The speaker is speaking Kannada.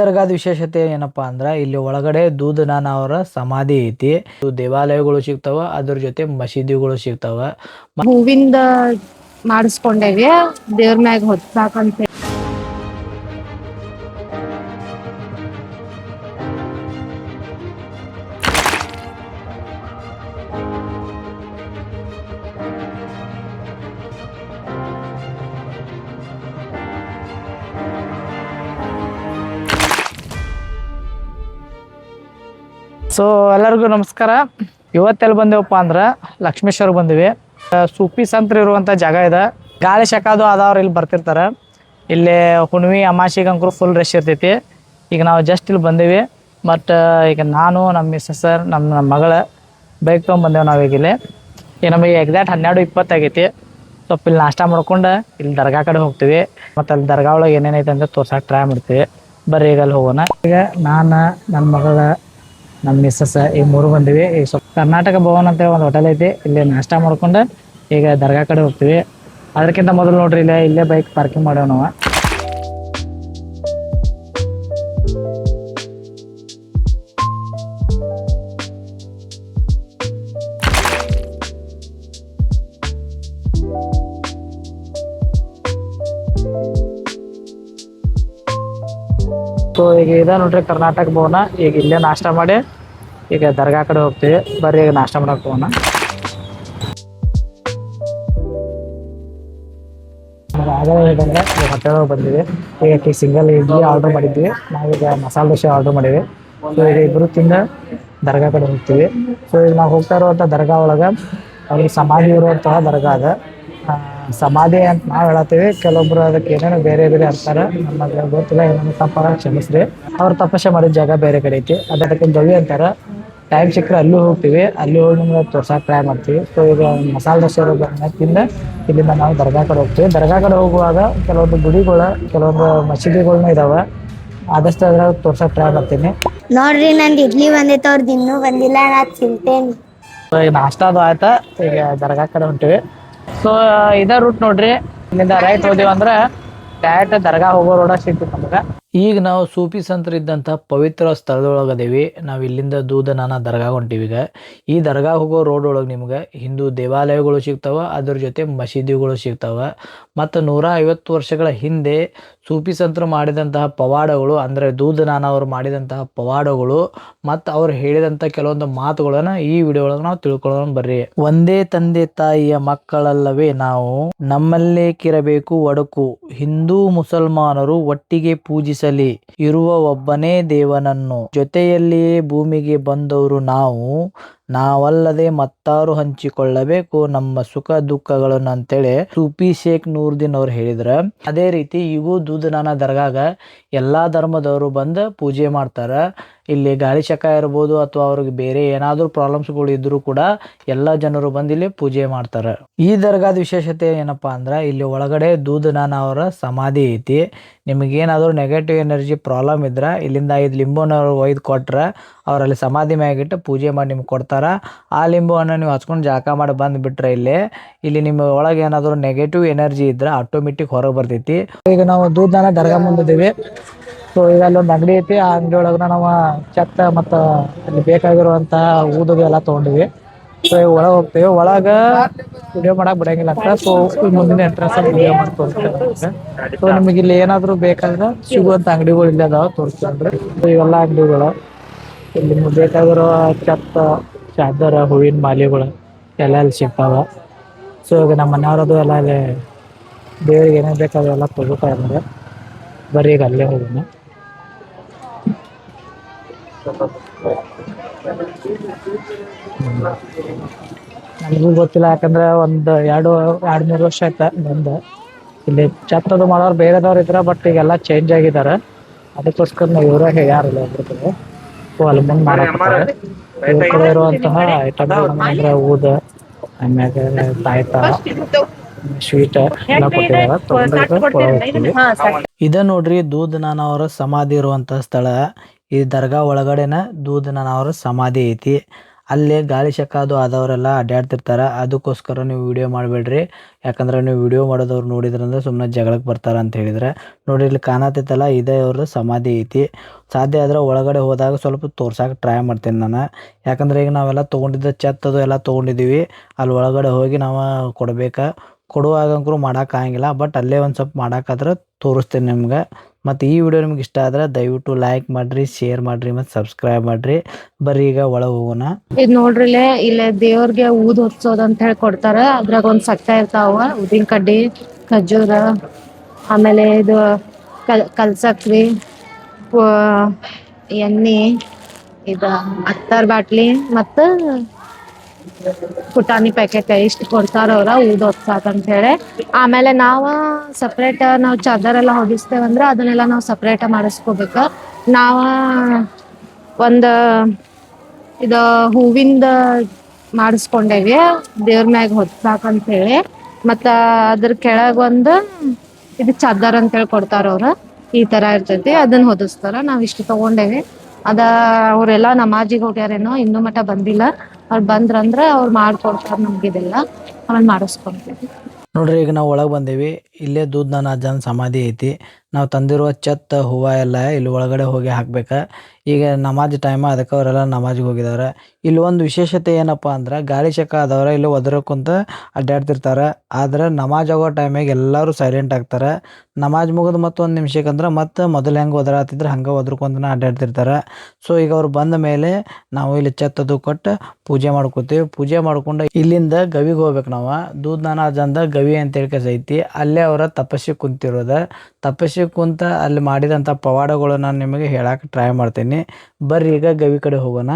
ದರ್ಗಾದ ವಿಶೇಷತೆ ಏನಪ್ಪಾ ಅಂದ್ರ ಇಲ್ಲಿ ಒಳಗಡೆ ದೂದನಾನ ಅವರ ಸಮಾಧಿ ಐತಿ. ದೇವಾಲಯಗಳು ಸಿಗ್ತಾವ, ಅದ್ರ ಜೊತೆ ಮಸೀದಿಗಳು ಸಿಗ್ತಾವ. ಹೂವಿಂದ ಮಾಡಿಸ್ಕೊಂಡೇವಿ ದೇವ್ರ ಮ್ಯಾಗ ಹೊತ್ತಾಕಂತ ಸೊ ಎಲ್ಲರಿಗೂ ನಮಸ್ಕಾರ. ಇವತ್ತೆಲ್ಲಿ ಬಂದೇವಪ್ಪ ಅಂದ್ರೆ ಲಕ್ಷ್ಮೇಶ್ವರ ಬಂದಿವಿ. ಸೂಪಿ ಸಂತ್ರ ಇರುವಂಥ ಜಾಗ ಇದೆ. ಗಾಳಿ ಶಕಾದು ಆದವ್ರು ಇಲ್ಲಿ ಬರ್ತಿರ್ತಾರೆ. ಇಲ್ಲಿ ಹುಣ್ವಿ ಅಮಾಶಿ ಅಂಕರು ಫುಲ್ ರಶ್ ಇರ್ತೈತಿ. ಈಗ ನಾವು ಜಸ್ಟ್ ಇಲ್ಲಿ ಬಂದೀವಿ. ಬಟ್ ಈಗ ನಾನು, ನಮ್ಮ ಮಿಸ್ಸಸ್ ನಮ್ಮ ನಮ್ಮ ಮಗಳ ಬೈಕ್ ತೊಗೊಂಬಂದೇವು ನಾವೀಗ ಇಲ್ಲಿ. ಈಗ ನಮಗೆ ಎಕ್ಸಾಕ್ಟ್ ಹನ್ನೆರಡು ಇಪ್ಪತ್ತಾಗೈತಿ ಸ್ವಲ್ಪ ಇಲ್ಲಿ ನಾಷ್ಟ ಮಾಡ್ಕೊಂಡು ಇಲ್ಲಿ ದರ್ಗಾ ಕಡೆ ಹೋಗ್ತೀವಿ. ಮತ್ತು ಅಲ್ಲಿ ದರ್ಗಾ ಒಳಗೆ ಏನೇನೈತೆ ಅಂತ ತೋರ್ಸಕ್ಕೆ ಟ್ರೈ ಮಾಡ್ತೀವಿ. ಬರ್ರಿ ಈಗ ಅಲ್ಲಿ ಹೋಗೋಣ. ಈಗ ನಾನು, ನನ್ನ ಮಗಳ ನಮ್ಮ ಮಿಸ್ಸಸ್ ಈ ಮೂರು ಬಂದಿವಿ. ಈಗ ಸ್ವಲ್ಪ ಕರ್ನಾಟಕ ಭವನ್ ಅಂತ ಒಂದು ಹೋಟೆಲ್ ಐತಿ. ಇಲ್ಲಿ ನಾಷ್ಟ ಮಾಡ್ಕೊಂಡು ಈಗ ದರ್ಗಾ ಕಡೆ ಹೋಗ್ತೀವಿ. ಅದಕ್ಕಿಂತ ಮೊದಲು ನೋಡ್ರಿ, ಇಲ್ಲೇ ಇಲ್ಲೇ ಬೈಕ್ ಪಾರ್ಕಿಂಗ್ ನಾವು. ಸೊ ಈಗ ಇದೆ ನೋಡ್ರಿ ಕರ್ನಾಟಕ ಭವನ. ಈಗ ಇಲ್ಲೇ ನಾಷ್ಟ ಮಾಡಿ ಈಗ ದರ್ಗಾ ಕಡೆ ಹೋಗ್ತೀವಿ. ಬರ್ರಿ ಈಗ ನಾಷ್ಟ ಮಾಡಕ್ಕೆ ಹೋಗೋಣ. ಆಗಲೇ ಹೋಟೆಲ್ ಬಂದಿವಿ. ಈಗ ಸಿಂಗಲ್ ಇಡ್ಲಿ ಆರ್ಡರ್ ಮಾಡಿದ್ವಿ. ನಾವೀಗ ಮಸಾಲೆ ದೋಸೆ ಆರ್ಡರ್ ಮಾಡಿವಿ ಸೊ ಈಗ ಇಬ್ಬರು ತಿಂದ ದರ್ಗಾ ಕಡೆ ಹೋಗ್ತೀವಿ. ಸೊ ಈಗ ನಾವು ಹೋಗ್ತಾ ಇರುವಂಥ ದರ್ಗಾ ಒಳಗೆ ಅವ್ರಿಗೆ ಸಮಾಧಿ ಇರುವಂತಹ ದರ್ಗಾ ಅದ. ಸಮಾಧಿ ಅಂತ ನಾವು ಹೇಳತ್ತೀವಿ. ಕೆಲವೊಬ್ರು ಅದಕ್ಕೆ ಏನೇನೋ ಬೇರೆ ಬೇರೆ ಅಂತಾರೆ. ನಮಗೆ ಗೊತ್ತಿಲ್ಲ ಏನೇನು ತಪ್ಪಾಗ ಕ್ಷಮಿಸ್ರಿ. ಅವ್ರು ತಪಸ್ಸೆ ಮಾಡಿದ ಜಾಗ ಬೇರೆ ಕಡೆ ಐತಿ. ಅದಕ್ಕೆ ಗವಿ ಅಂತಾರ. ಟೈಮ್ ಸಿಕ್ಕರೆ ಅಲ್ಲೂ ಹೋಗ್ತೀವಿ. ಅಲ್ಲಿ ಹೋಗಿ ನಿಮ್ಗೆ ತೋರ್ಸಕ್ಕೆ ಟ್ರೈ ಮಾಡ್ತೀವಿ. ಸೊ ಈಗ ಮಸಾಲೆ ದೋಸೆ ತಿಂದ ಇಲ್ಲಿಂದ ನಾವು ದರ್ಗಾ ಕಡೆ ಹೋಗ್ತೀವಿ. ದರ್ಗಾ ಕಡೆ ಹೋಗುವಾಗ ಕೆಲವೊಂದು ಗುಡಿಗಳು ಕೆಲವೊಂದು ಮಸೀದಿಗಳನ್ನ ಇದಾವೆ. ಆದಷ್ಟು ಅದ್ರಾಗ ತೋರ್ಸಕ್ಕೆ ಟ್ರೈ ಮಾಡ್ತೀನಿ. ನೋಡ್ರಿ ನಂದು ಇಡ್ಲಿ ಬಂದೈತೆ ಅವ್ರದ್ದು ಇನ್ನೂ ಬಂದಿಲ್ಲ ನಾ ತಿಂತೇನೆ. ಸೊ ಈಗ ನಾಷ್ಟ ಅದು ಆಯ್ತಾ. ಈಗ ದರ್ಗಾ ಕಡೆ ಹೊಂಟಿವಿ. ಸೊ ಇದ ರೂಟ್ ನೋಡ್ರಿ. ಇಲ್ಲಿಂದ ರೈಟ್ ಹೋದಿವಿ ಅಂದ್ರೆ ಡೈರೆಕ್ಟ್ ದರ್ಗಾ ಹೋಗೋ ರೋಡ ಸಿಗ್ತದೆ ನಮಗೆ. ಈಗ ನಾವು ಸೂಫಿ ಸಂತರ ಇದ್ದಂಥ ಪವಿತ್ರ ಸ್ಥಳದೊಳಗದೇವಿ. ನಾವು ಇಲ್ಲಿಂದ ದೂದನಾನ ದರ್ಗಾ ಹೊಂಟಿವಿ ಈಗ. ಈ ದರ್ಗಾ ಹೋಗೋ ರೋಡ್ ಒಳಗೆ ನಿಮ್ಗೆ ಹಿಂದೂ ದೇವಾಲಯಗಳು ಸಿಗ್ತಾವ, ಅದ್ರ ಜೊತೆ ಮಸೀದಿಗಳು ಸಿಗ್ತಾವ. ಮತ್ತು ನೂರ ಐವತ್ತು ವರ್ಷಗಳ ಹಿಂದೆ ಸೂಫಿ ಸಂತರು ಮಾಡಿದಂತಹ ಪವಾಡಗಳು, ಅಂದರೆ ದೂದನಾನ ಅವರು ಮಾಡಿದಂತಹ ಪವಾಡಗಳು, ಮತ್ತು ಅವ್ರು ಹೇಳಿದಂಥ ಕೆಲವೊಂದು ಮಾತುಗಳನ್ನು ಈ ವಿಡಿಯೋ ಒಳಗೆ ನಾವು ತಿಳ್ಕೊಳ್ಳೋಣ ಬರ್ರಿ. ಒಂದೇ ತಂದೆ ತಾಯಿಯ ಮಕ್ಕಳಲ್ಲವೇ ನಾವು ನಮ್ಮಲ್ಲೇಕಿರಬೇಕು ಒಡಕು. ಹಿಂದೂ ಮುಸಲ್ಮಾನರು ಒಟ್ಟಿಗೆ ಪೂಜಿಸಲಿ ಇರುವ ಒಬ್ಬನೇ ದೇವನನ್ನು ಜೊತೆಯಲ್ಲಿಯೇ ಭೂಮಿಗೆ ಬಂದವರು ನಾವು. ನಾವಲ್ಲದೆ ಮತ್ತಾರು ಹಂಚಿಕೊಳ್ಳಬೇಕು. ನಮ್ಮ ಸುಖ ದುಃಖಗಳನ್ನು ಅಂತೇಳಿ ಸೂಫಿ ಶೇಖ್ ನೂರ್ದಿನ್ ಅವ್ರು ಹೇಳಿದ್ರ. ಅದೇ ರೀತಿ ಈಗೂ ದೂದನಾನ ದರ್ಗಾಗ ಎಲ್ಲಾ ಧರ್ಮದವರು ಬಂದು ಪೂಜೆ ಮಾಡ್ತಾರ. ಇಲ್ಲಿ ಗಾಳಿ ಚಕ ಇರ್ಬೋದು ಅಥವಾ ಅವ್ರಿಗೆ ಬೇರೆ ಏನಾದರೂ ಪ್ರಾಬ್ಲಮ್ಸ್ಗಳು ಇದ್ರೂ ಕೂಡ ಎಲ್ಲ ಜನರು ಬಂದು ಇಲ್ಲಿ ಪೂಜೆ ಮಾಡ್ತಾರೆ. ಈ ದರ್ಗಾದ ವಿಶೇಷತೆ ಏನಪ್ಪಾ ಅಂದ್ರೆ ಇಲ್ಲಿ ಒಳಗಡೆ ದೂದನಾನ ಅವರ ಸಮಾಧಿ ಐತಿ. ನಿಮಗೇನಾದರೂ ನೆಗೆಟಿವ್ ಎನರ್ಜಿ ಪ್ರಾಬ್ಲಮ್ ಇದ್ರೆ ಇಲ್ಲಿಂದ ಐದು ಲಿಂಬುನ ಒಯ್ದು ಕೊಟ್ರೆ ಅವರಲ್ಲಿ ಸಮಾಧಿ ಮ್ಯಾಗಿಟ್ಟು ಪೂಜೆ ಮಾಡಿ ನಿಮ್ಗೆ ಕೊಡ್ತಾರ. ಆ ಲಿಂಬುವನ್ನು ನೀವು ಹಚ್ಕೊಂಡು ಜಾಕ ಮಾಡಿ ಬಂದುಬಿಟ್ರೆ ಇಲ್ಲಿ ಇಲ್ಲಿ ನಿಮ್ಮ ಒಳಗೆ ಏನಾದರೂ ನೆಗೆಟಿವ್ ಎನರ್ಜಿ ಇದ್ರೆ ಆಟೋಮೆಟಿಕ್ ಹೊರಗೆ ಬರ್ತೈತಿ. ಈಗ ನಾವು ದೂಧನ ದರ್ಗಾ ಮುಂದಿದ್ದೀವಿ ಸೊ ಈಗ ಅಲ್ಲೊಂದು ಅಂಗಡಿ ಐತಿ, ಆ ಅಂಗಡಿ ಒಳಗೆ ನಾವು ಚತ್ತ ಮತ್ತು ಅಲ್ಲಿ ಬೇಕಾಗಿರುವಂತಹ ಊದುಗೆ ಎಲ್ಲ ತೊಗೊಂಡಿವಿ. ಸೊ ಈಗ ಒಳಗೆ ಹೋಗ್ತೀವಿ. ಒಳಗೆ ವಿಡಿಯೋ ಮಾಡಕ್ ಬಿಡಂಗಿಲ್ಲ ಅಂತ. ಸೊ ಮುಂದಿನ ಎಂಟ್ರೆನ್ಸ್ ಅಲ್ಲಿ ವಿಡಿಯೋ ಮಾಡಿ ತೋರಿಸ್ತೇವೆ ಸೊ ನಿಮಗೆ ಇಲ್ಲಿ ಏನಾದರೂ ಬೇಕಾದ್ರೆ ಸಿಗುವಂತ ಅಂಗಡಿಗಳು ಇಲ್ಲೇ ಅದಾವ ತೋರಿಸ್ತೀವಿ ಸೊ ಇವೆಲ್ಲ ಅಂಗಡಿಗಳು. ಇಲ್ಲಿ ನಿಮ್ಗೆ ಬೇಕಾಗಿರೋ ಚತ್ತ ಚಾದರ, ಹೂವಿನ ಮಾಲೆಗಳು ಎಲ್ಲ ಅಲ್ಲಿ ಸಿಗ್ತಾವ. ಸೊ ಈಗ ನಮ್ಮ ಮನೆಯವರದು ಎಲ್ಲ ಅಲ್ಲಿ ದೇವ್ರಿಗೆ ಏನೇನು ಬೇಕಾದ್ರೆ ಎಲ್ಲ ತಗೋತಾ ಇದ್ದಾರೆ. ಬರೀ ಈಗ ಅಲ್ಲೇ ಹೋಗೋಣ. ನಮಗೂ ಗೊತ್ತಿಲ್ಲ, ಯಾಕಂದ್ರೆ ಒಂದು ಎರಡು ಎರಡು, ಮೂರು ವರ್ಷ ಆಯ್ತಾ ಬಂದ. ಇಲ್ಲಿ ಚತ್ತದು ಮಾಡೋರು ಬೇರೆದವ್ರು ಇದ್ರ ಬಟ್ ಈಗೆಲ್ಲ ಚೇಂಜ್ ಆಗಿದ್ದಾರೆ. ಅದಕ್ಕೋಸ್ಕರ ನಾವು ಇವರೇ ಹೇಳ್ಯಾರಲ್ಲ ಒಬ್ರಿಗೆ ಅಲ್ಲಿ ಮುಂದೆ ಮಾಡಾಕತ್ತಾರೆ ಇವ್ರ ಕಡೆ ಇರುವಂತಹ ಐಟಮ್ ಅಂದ್ರೆ ಊದ ಆಮ್ಯಾಗ ತಾಯ್ತ ಸ್ವೀಟ್ ಎಲ್ಲ ಕೊಟ್ಟಿದ್ದಾರೆ. ತಗೊಂಡ್ರೆ ಇದ ನೋಡ್ರಿ ದೂದನಾನ ಅವರ ಸಮಾಧಿ ಇರುವಂತ ಸ್ಥಳ. ಈ ದರ್ಗಾ ಒಳಗಡೆನ ದೂದನಾನ ಅವರ ಸಮಾಧಿ ಐತಿ. ಅಲ್ಲೇ ಗಾಳಿ ಶಕ ಅದು ಆದವರೆಲ್ಲ ಅಡ್ಡಾಡ್ತಿರ್ತಾರೆ ಅದಕ್ಕೋಸ್ಕರ ನೀವು ವಿಡಿಯೋ ಮಾಡಬೇಡ್ರಿ. ಯಾಕಂದ್ರೆ ನೀವು ವಿಡಿಯೋ ಮಾಡೋದವ್ರು ನೋಡಿದ್ರಂದ್ರೆ ಸುಮ್ಮನೆ ಜಗಳಕ್ಕೆ ಬರ್ತಾರೆ ಅಂತ ಹೇಳಿದ್ರೆ. ನೋಡಿ, ಇಲ್ಲಿ ಕಾಣತೈತಲ್ಲ, ಇದೇ ಅವ್ರದ್ದು ಸಮಾಧಿ ಐತಿ. ಸಾಧ್ಯ ಆದ್ರೆ ಒಳಗಡೆ ಹೋದಾಗ ಸ್ವಲ್ಪ ತೋರ್ಸೋಕೆ ಟ್ರೈ ಮಾಡ್ತೀನಿ ನಾನು. ಯಾಕಂದ್ರೆ ಈಗ ನಾವೆಲ್ಲ ತೊಗೊಂಡಿದ್ದ ಅದು ಎಲ್ಲ ತೊಗೊಂಡಿದ್ದೀವಿ ಅಲ್ಲಿ ಒಳಗಡೆ ಹೋಗಿ ನಾವು ಕೊಡಬೇಕಾ. ಕೊಡುವಾಗಂಕರು ಮಾಡೋಕ್ಕಾಗಿಲ್ಲ ಬಟ್ ಅಲ್ಲೇ ಒಂದು ಸ್ವಲ್ಪ ಮಾಡೋಕ್ಕಾದ್ರೆ ತೋರಿಸ್ತೀನಿ ನಿಮ್ಗೆ. ಮತ್ತು ಈ ವಿಡಿಯೋ ನಿಮ್ಗೆ ಇಷ್ಟ ಆದ್ರೆ ದಯವಿಟ್ಟು ಲೈಕ್ ಮಾಡ್ರಿ ಶೇರ್ ಮಾಡಿರಿ ಮತ್ತು ಸಬ್ಸ್ಕ್ರೈಬ್ ಮಾಡ್ರಿ. ಬರ್ರಿ ಈಗ ಒಳ ಹೋಗೋಣ. ಇದು ನೋಡ್ರಿಲೆ, ಇಲ್ಲೇ ದೇವ್ರಿಗೆ ಊದ್ ಹೊತ್ಸೋದು ಅಂತ ಹೇಳಿ ಕೊಡ್ತಾರ. ಅದ್ರಾಗ ಒಂದ್ ಸಕ್ಕ ಇರ್ತಾವ. ಊದಿನ ಕಡ್ಡಿ ಖಜೂರ ಆಮೇಲೆ ಇದು ಕಲ್, ಕಲ್ಸಕ್ರಿ ಎಣ್ಣೆ, ಇದು ಅತ್ತಾರ್ ಬಾಟ್ಲಿ, ಮತ್ತ ಪುಟಾಣಿ ಪ್ಯಾಕೆಟ್ ಇಷ್ಟು ಕೊಡ್ತಾರ ಅವ್ರ ಊದ್ ಹೊತ್ಸಾಕ್ ಅಂತ ಹೇಳಿ. ಆಮೇಲೆ ನಾವ ಸಪ್ರೇಟ್ ನಾವ್ ಚಾದರ್ ಎಲ್ಲ ಹೊದಿಸ್ತೇವಂದ್ರ ಅದನ್ನೆಲ್ಲ ನಾವ್ ಸಪ್ರೇಟ್ ಮಾಡಿಸ್ಕೋಬೇಕ. ನಾವ ಒಂದ ಇದ ಹೂವಿಂದ ಮಾಡಿಸ್ಕೊಂಡೇವಿ, ದೇವ್ರ ಮ್ಯಾಗ ಹೊತ್ಸಾಕ ಅಂತ ಹೇಳಿ. ಮತ್ತ ಅದ್ರ ಕೆಳಗ ಒಂದು ಇದು ಚಾದರ್ ಅಂತ ಹೇಳಿ ಕೊಡ್ತಾರ ಅವ್ರ, ಈ ತರ ಇರ್ತೈತಿ ಅದನ್ನ ಹೊದಿಸ್ತಾರ. ನಾವ್ ಇಷ್ಟು ತಗೊಂಡೇವಿ. ಅದ ಅವ್ರೆಲ್ಲ ನಮಾಜಿಗೆ ಹೋಗ್ಯಾರೇನೋ, ಇನ್ನೂ ಮಟ ಬಂದಿಲ್ಲ. ಅವ್ರು ಬಂದ್ರಂದ್ರೆ ಅವ್ರು ಮಾಡ್ಕೊಡ್ತಾರ ನಮ್ಗಿದೆಲ್ಲ ಆಮೇಲೆ ಮಾಡಿಸ್ಕೊಂತೀವಿ. ನೋಡ್ರಿ, ಈಗ ನಾವು ಒಳಗೆ ಬಂದೇವಿ. ಇಲ್ಲೇ ದೂದ್ನ ಅಜ್ಜನ ಸಮಾಧಿ ಐತಿ. ನಾವು ತಂದಿರುವ ಛತ್, ಹೂವ ಎಲ್ಲ ಇಲ್ಲಿ ಒಳಗಡೆ ಹೋಗಿ ಹಾಕ್ಬೇಕು. ಈಗ ನಮಾಜ್ ಟೈಮ್ ಅದಕ್ಕೆ ಅವರೆಲ್ಲ ನಮಾಜಿಗೆ ಹೋಗಿದ್ದಾರೆ ಇಲ್ಲಿ ಒಂದು ವಿಶೇಷತೆ ಏನಪ್ಪ ಅಂದ್ರೆ ಗಾಳಿ ಚಕ್ಕ ಆದವ್ರ ಇಲ್ಲಿ ಒದರ ಅಡ್ಡಾಡ್ತಿರ್ತಾರೆ. ಆದ್ರೆ ನಮಾಜ್ ಆಗೋ ಟೈಮಿಗೆ ಎಲ್ಲರೂ ಸೈಲೆಂಟ್ ಆಗ್ತಾರೆ. ನಮಾಜ್ ಮುಗಿದು ಮತ್ತೊಂದು ನಿಮಿಷಕ್ಕೆ ಅಂದ್ರೆ ಮತ್ತೆ ಮೊದಲು ಹೆಂಗೆ ಒದರಾತಿದ್ರೆ ಹಂಗೆ ಒದ್ರಕೊಂತನ ಅಡ್ಡಾಡ್ತಿರ್ತಾರೆ. ಸೊ ಈಗ ಅವ್ರು ಬಂದ ಮೇಲೆ ನಾವು ಇಲ್ಲಿ ಛತ್ ಕೊಟ್ಟು ಪೂಜೆ ಮಾಡ್ಕೋತೀವಿ. ಪೂಜೆ ಮಾಡ್ಕೊಂಡು ಇಲ್ಲಿಂದ ಗವಿಗೆ ಹೋಗ್ಬೇಕು ನಾವು. ದೂದ್ ನಾನಾಜ್ ಅಂದ ಗವಿ ಅಂತ ಹೇಳಿ ಐತಿ ಅಲ್ಲೇ ಅವರ ತಪಸ್ಸಿ ಕುಂತಿರೋದ. ತಪಸ್ಸಿ ಕುಂತ ಅಲ್ಲಿ ಮಾಡಿದಂಥ ಪವಾಡಗಳು ನಾನು ನಿಮಗೆ ಹೇಳಕ್ಕೆ ಟ್ರೈ ಮಾಡ್ತೀನಿ. ಬರ್ರಿ ಈಗ ಗವಿ ಕಡೆ ಹೋಗೋಣ.